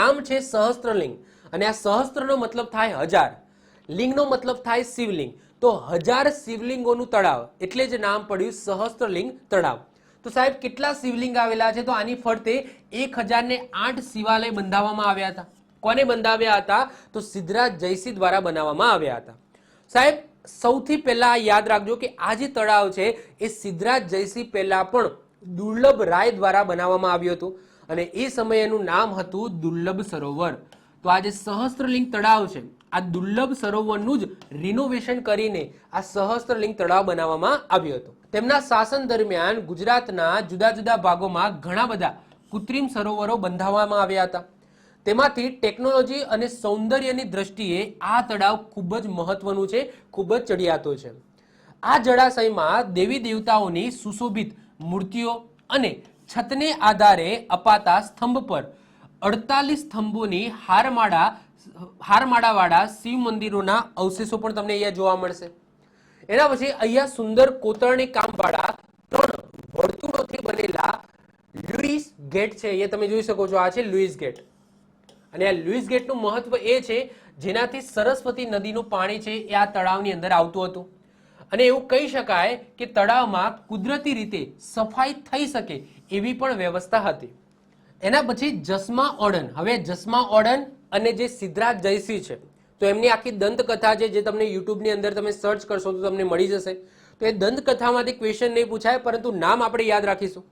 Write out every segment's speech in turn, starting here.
નામ છે સહસ્ત્રલિંગ. અને આ સહસ્ત્રનો મતલબ થાય હજાર. લિંગનો મતલબ થાય શિવલિંગ. તો હજાર શિવલિંગોનું તળાવ એટલે જ નામ પડ્યું સહસ્ત્રલિંગ તળાવ. તો સાહેબ, કેટલા શિવલિંગ આવેલા છે? તો આની ફરતે એક હજાર ને આઠ શિવાલય બંધાવવામાં આવ્યા હતા. કોને બંધાવ્યા હતા? તો સિદ્ધરાજ જયસિંહ દ્વારા બનાવવામાં આવ્યા હતા. સાહેબ, સૌથી પહેલા યાદ રાખજો કે આ જે તળાવ છે, એ સિદ્ધરાજ જયસિંહ પહેલા પણ દુર્લભ રાય દ્વારા બનાવવામાં આવ્યું હતું. અને એ સમયે એનું નામ હતું દુર્લભ સરોવર. તો આ જે સહસ્ત્રલિંગ તળાવ છે, આ દુર્લભ સરોવરનું જ રિનોવેશન કરીને આ સહસ્ત્રલિંગ તળાવ બનાવવામાં આવ્યું હતું. તેમના શાસન દરમિયાન ગુજરાતના જુદા જુદા ભાગોમાં ઘણા બધા કૃત્રિમ સરોવરો બંધાવવામાં આવ્યા હતા. તેમાંથી ટેકનોલોજી અને સૌંદર્યની દ્રષ્ટિએ આ તળાવ ખૂબ જ મહત્વનું છે, ખૂબ જ ચડિયાતો છે. આ જળાશયમાં દેવી દેવતાઓની સુશોભિત મૂર્તિઓ અને છતને આધારે અપાતા સ્તંભ પર અડતાલીસ સ્તંભોની હારમાળા, હારમાળાવાળા શિવ મંદિરોના અવશેષો પણ તમને અહીંયા જોવા મળશે. એના પછી અહીંયા સુંદર કોતરણી કામવાળા ત્રણ વર્તુળોથી બનેલા લુઈસ ગેટ છે, અહીંયા તમે જોઈ શકો છો આ છે લુઈસ ગેટ. અને આ લુઈસ ગેટનું મહત્વ એ છે, જેનાથી સરસ્વતી નદીનું પાણી છે એ આ તળાવની અંદર આવતું હતું. અને એવું કહી શકાય કે તળાવમાં કુદરતી રીતે સફાઈ થઈ શકે એવી પણ વ્યવસ્થા હતી. એના પછી જસમા ઓડન હવે જસમા ઓડન અને જે સિદ્ધરાજ જયસિંહ છે, તો એમની આખી દંતકથા છે, જે તમને યુટ્યુબની અંદર તમે સર્ચ કરશો તો તમને મળી જશે. તો એ દંતકથામાંથી ક્વેશ્ચન નહીં પૂછાય, પરંતુ નામ આપણે યાદ રાખીશું.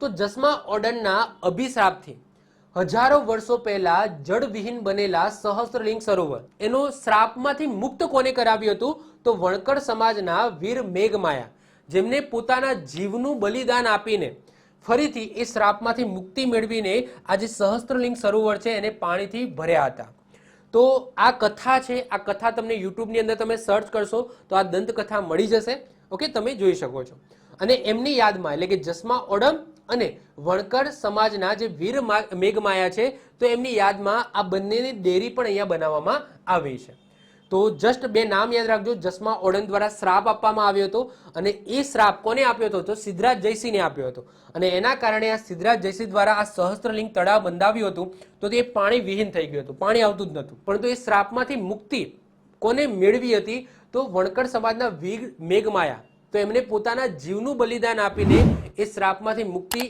તો જસમા ઓડનના અભિશાપથી હજારો વર્ષો પહેલા જળવિહીન બનેલા સહસ્ત્રલિંગ સરોવર. એનો શ્રાપમાંથી મુક્ત કોને કરાવ્યું હતું? તો વણકર સમાજના વીર મેઘમાયા, જેમને પોતાના જીવનું બલિદાન આપીને ફરીથી એ શ્રાપમાંથી મુક્તિ મેળવીને આ જે સહસ્ત્રલિંગ સરોવર છે, એને પાણીથી ભર્યા હતા. તો આ કથા છે, આ કથા તમને યુટ્યુબની અંદર તમે સર્ચ કરશો, તો આ દંતકથા મળી જશે. ઓકે, તમે જોઈ શકો છો. અને એમની યાદમાં, એટલે કે જસમા ઓડમ અને વણકર સમાજના જે વીર મેઘમાયા છે, તો એમની યાદમાં આ બંનેની ડેરી પણ અહીંયા બનાવવામાં આવી છે. તો જસ્ટ બે નામ યાદ રાખજો. જસમા ઓડન દ્વારા શ્રાપ આપવામાં આવ્યો હતો અને એ શ્રાપ કોને આપ્યો હતો? તો સિદ્ધરાજ જયસિંહને આપ્યો હતો. અને એના કારણે આ સિદ્ધરાજ જયસિંહ દ્વારા આ સહસ્ત્રલિંગ તળાવ બંધાવ્યું હતું, તો તે પાણી વિહીન થઈ ગયું હતું. પાણી આવતું જ નહોતું. પરંતુ એ શ્રાપમાંથી મુક્તિ કોને મેળવી હતી? તો વણકર સમાજના વીર મેઘમાયા. તો એમને પોતાના જીવનું બલિદાન આપીને એ શ્રાપમાંથી મુક્તિ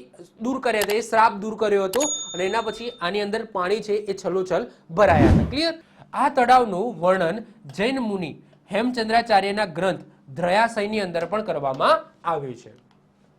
દૂર કર્યા હતા. એ શ્રાપ દૂર કર્યો હતો અને એના પછી આની અંદર પાણી છે એ છલોછલ ભરાયા હતા. ક્લિયર આ તળાવનું વર્ણન જૈન મુનિ હેમચંદ્રાચાર્યના ગ્રંથ ધ્રયાશયની અંદર પણ કરવામાં આવ્યું છે.